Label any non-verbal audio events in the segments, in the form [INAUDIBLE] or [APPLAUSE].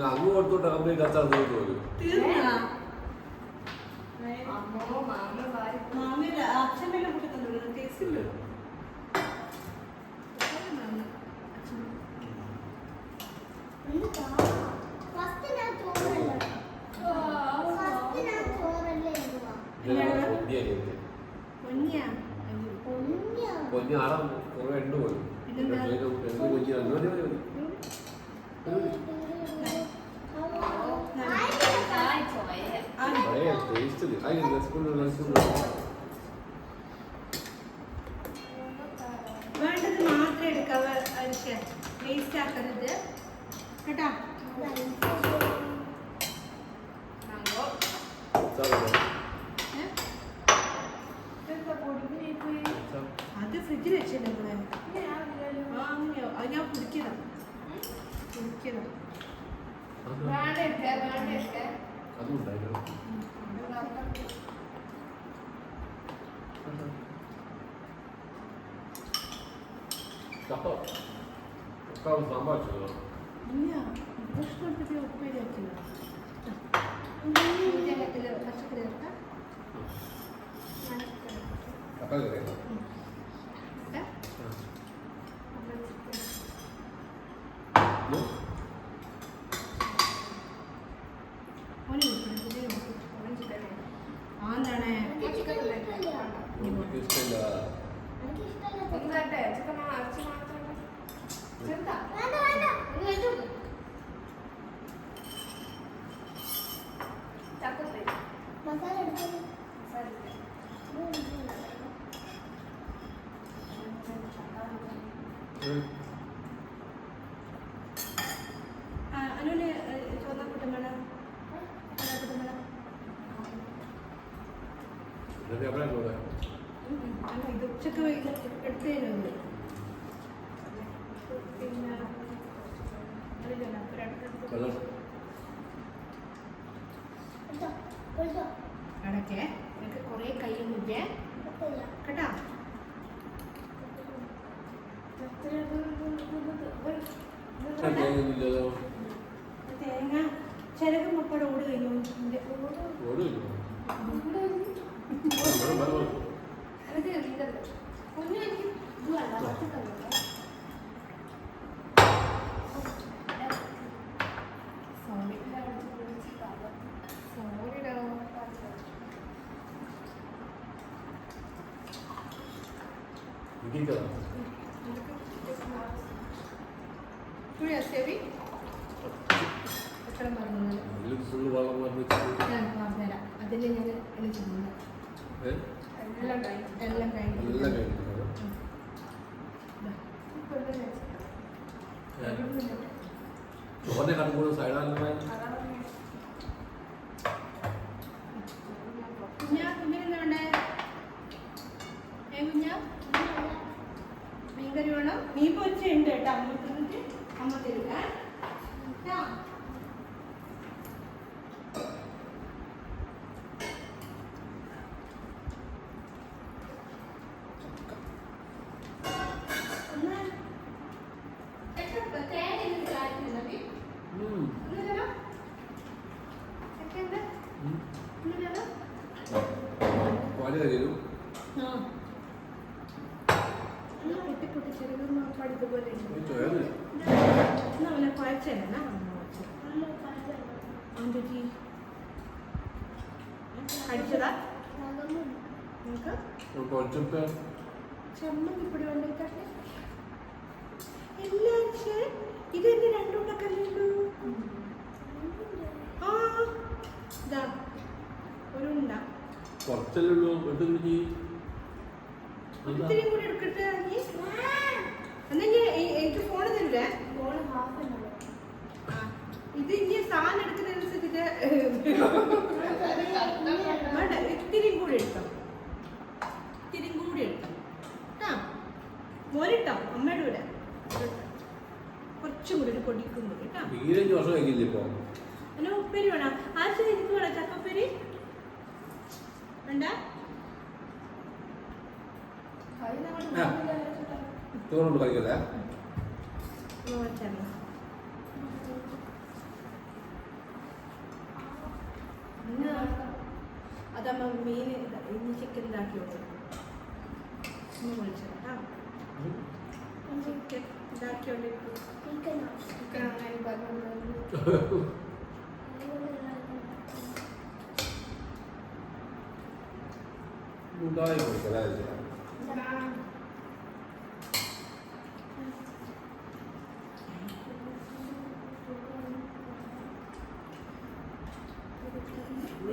ഞാൻ അങ്ങ് കൊടുത്തോട്ട് കമ്പനി അച്ചാർ തീർന്നു? പോലും പൊന്നി ആറാം കുറേ ഉണ്ട് പോയി. പിന്നെന്താ? ടേസ്റ്റ് അതിന് സ്കൂളിൽ സ്കൂളിൽ വേണ്ടത് മാത്രം എടുക്കാവ വേസ്റ്റ് ആക്കരുത്. കേട്ടാ? അത് ഫ്രിഡ്ജിൽ വെച്ചിട്ടുണ്ട് ഇവിടെ അങ്ങനെയോ? അത് ഞാൻ കുടിക്കണം. കുടിക്കണം. വേണ്ടട്ടെ വേണ്ടട്ടെ അതും കപ്പ സാമ്പാർ ചെയ്തോ ഇല്ല ഭക്ഷണം എടുത്തിട്ട് ഉപ്പേരി ആക്കില്ല പച്ചക്കറി ചേർക്കാം കപ്പ കറിയാ ഏ? ആ, 월요일. 맞아, 맞아, 맞아. 그대로 민다고. 본인이 누가 나갔었던 거야? 이기가 우리야 세비? 어떤 말이야? കണ്ടുകൂടും സൈഡാണ് കുഞ്ഞാ കുഞ്ഞിനെന്താ വേണ്ടേ? ഏ കുഞ്ഞാ? മീൻകറി വേണം? മീൻ പൊരിച്ചുണ്ട് കേട്ടോ. അമ്മ അമ്മ തരുക കേട്ടോ ഒന്ന് എത്ര തേങ്ങ ഇതിൽ ആയിട്ടില്ല മീൻ ഒന്ന് തരാം സെക്കൻഡ് ഒന്ന് തരാം പാൽ കഴിയും ആ എന്നാ പൊട്ടി പൊട്ടി ചെറുതൊന്നും പഠിത്തപോലെ ചോറ് എന്നാ അവനെ കുഴച്ചല്ല ആന്റി അടിച്ചതാ നിങ്ങൾക്ക് ചമ്മന്തി പൊടി ഉണ്ടാക്കട്ടെ ഇല്ല പക്ഷേ ഇതെന്റെ രണ്ടുണ്ടക്കല്ലോ ആ ഇതാ. ഒരു ഉണ്ട. കുറച്ചല്ലേ ഉള്ളൂ. ഇത്തിരി കൂടി എടുക്കട്ടെ നീ എന്നാ ഞാൻ എ- എനിക്ക് ഫോൺ തരൂലേ ആ, ഇത് ഇനി സാധനം എടുക്കുന്നതനുസരിച്ചിട്ട് വേണ്ട ഇത്തിരി കൂടി എടുക്കാം ഇത്തിരി കൂടി എടുക്കാം ആ മോനിട്ടോ അമ്മയുടെ കൂടെ കുറച്ചും കൂടി ഒരു പൊടിക്കും കൂടി കേട്ടോ ഈരഞ്ച് വർഷം കഴിക്കില്ല ഇപ്പൊ പിന്നെ ഉപ്പേരി വേണം ആ ശരി എനിക്ക് വേണം ചക്കപ്പേരി വേണ്ട ചോറുണ്ട് കഴിക്കല്ലേ Dai, grazie. Dai.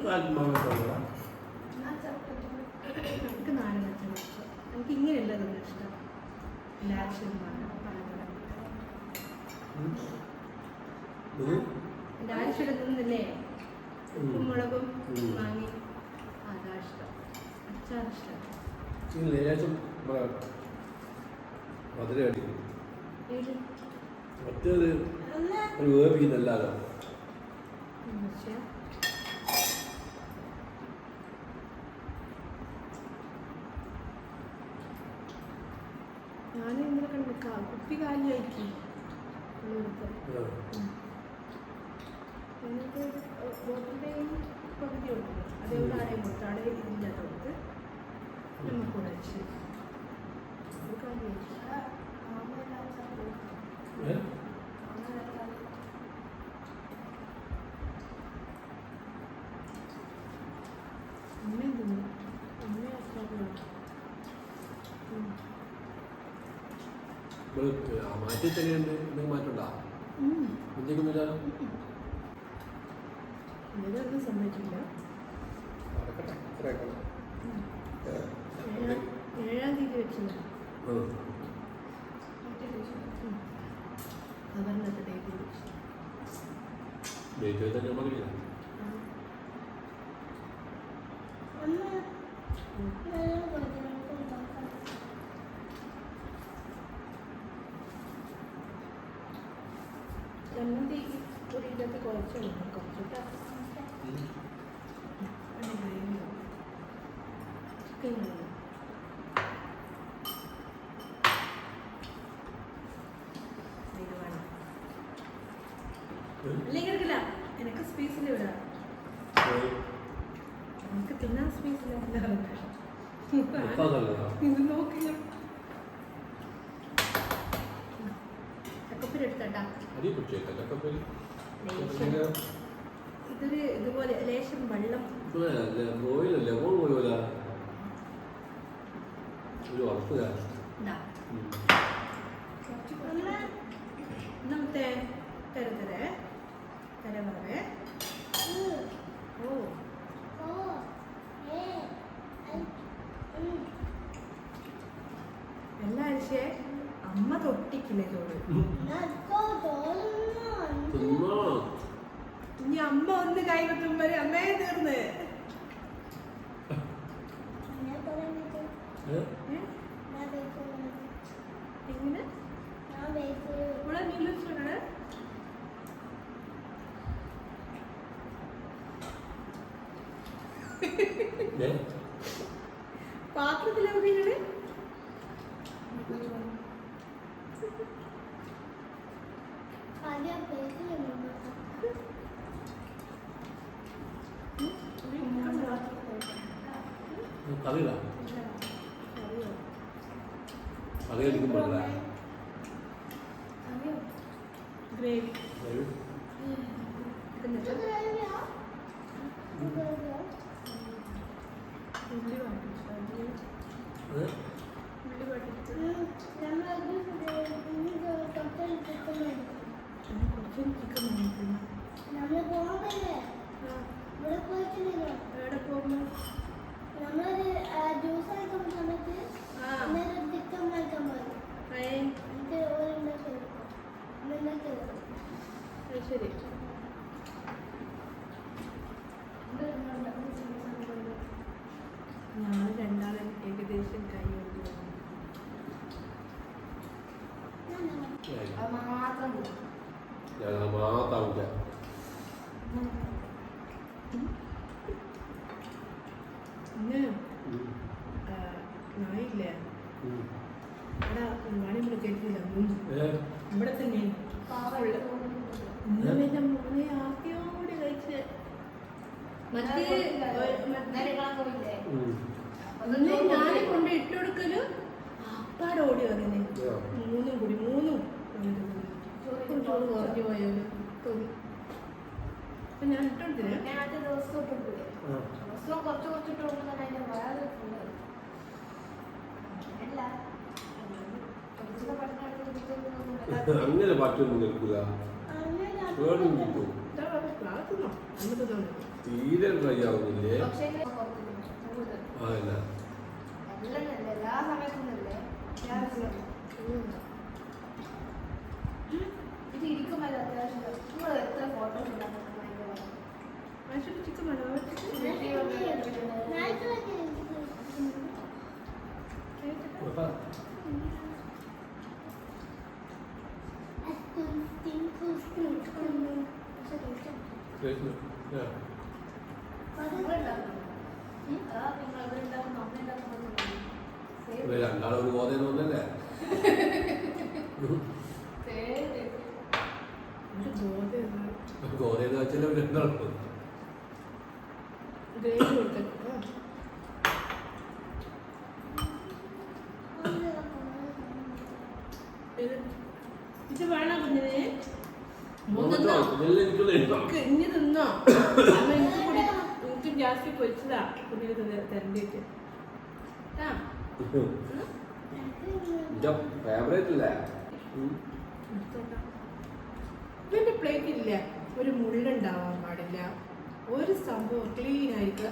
Dai, mamma, ലാക്ഷൻ ലാക്ഷൻ നിന്നില്ലേ ഉപ്പും മുളകും ഉം. വാങ്ങി. അതാ ഇഷ്ടം. അച്ചാർ ഇഷ്ടം. ലേശം മധുര അടിക്കും ഏത്? മറ്റേത് ഒരു വേപ്പിക്കുന്നല്ലാലോ ഉം, പക്ഷേ ഞാൻ ഇന്നലെ കണ്ടു കാ- കുപ്പി കാലി പകുതി അതേപോലെ കൊടുത്തു കൊടുത്ത് നമുക്ക് അമ്മ അമ്മ മാറ്റി തന്നെയുണ്ട് എന്തെങ്കിലും മാറ്റമുണ്ടോ? എന്തെങ്കിലുമില്ല ഇതൊന്നും സമ്മതിക്കില്ല ഏഴാം തീയതി വെച്ചില്ല. അവരുടെ ഡേറ്റ് വെച്ചു ഡേറ്റ് തന്നെ നമുക്കില്ല ചമ്മന്തി ഒരു ഇതിനകത്ത് കുറച്ചുണ്ട് കുറച്ചിട്ട് ചിക്കൻ കറി ഇത് വേണം അല്ലെങ്കിൽ എടുക്കില്ല എനിക്ക് സ്പേസിൽ വിടാം നമുക്ക് തിന്നാൻ സ്പേസില്ല എത്താതല്ലതാ ഇത് നോക്കില്ല ചക്കപ്പൂര് എടുത്തട്ടാ അരി പിടിച്ചേക്കാം ചക്കപ്പേരി ലേശം ഇതൊരു ഇതുപോലെ ലേശം വെള്ളം. ഒരു ഉറപ്പുക ഇതാ. നമുക്ക് തര തരേ തര പറവേ ഓ ആഴ്ചയെ അമ്മ തൊട്ടിക്കില്ല ചോറ്? തിന്നോ? ഇനി അമ്മ ഒന്ന് കൈ വെക്കുമ്പോ അമ്മയെ തീർന്ന്? എങ്ങനെ? ഇവിടെ ഏ? കറി അടിക്കുമ്പോഴല്ല ഗ്രേവി. ഉള്ളി ആ, നായില്ലേ? അവിടെ ഇവിടെ കേട്ടില്ല ഇവിടെ തന്നെ. ഇന്നലെ മോനെ ആദ്യോടെ കഴിച്ച്. മറ്റേ ഞാൻ കൊണ്ട് ഇട്ട് അപ്പാടെ ഓടി വന്നെ മൂന്നും കൂടി മൂന്നും. ചോറ് കുറഞ്ഞു പോയാൽ തോന്നി അപ്പൊ ഞാൻ ആദ്യ ദിവസം ഇട്ടിട്ടില്ലേ. ആ. ദിവസവും കുറച്ച് കുറച്ച് ഇട്ട് കൊടുക്കുമ്പോൾ അതിന്റെ വേറെ അല്ല [LAUGHS] അങ്ങനെ പാട്ടൊന്നും കേൾക്കുക തീരെ ട്രൈ ആവുന്നില്ലേ പക്ഷേ കൂടുതൽ. അതല്ല. [LAUGHS] ഒരു ബോധം തോന്നല്ലേ [LAUGHS] ഒരു വെച്ചാൽ രണ്ടാളും ഗ്രേഡ് കൊടുക്കട്ടോ ഇത് വേണോ കുഞ്ഞിന്? ഇനി തിന്നോ? എനിക്ക് ജാസ്തി പൊരിച്ചതാ. കുഞ്ഞിന് തരണ്ടിട്ട്. ആ. എന്റെ ഫേവറേറ്റ്. ഇവന്റെ പ്ലേറ്റ് ഇല്ല. ഒരു മുള്ളുണ്ടാവാൻ പാടില്ല. ഒരു സംഭവം ക്ലീൻ ആയിരിക്കുക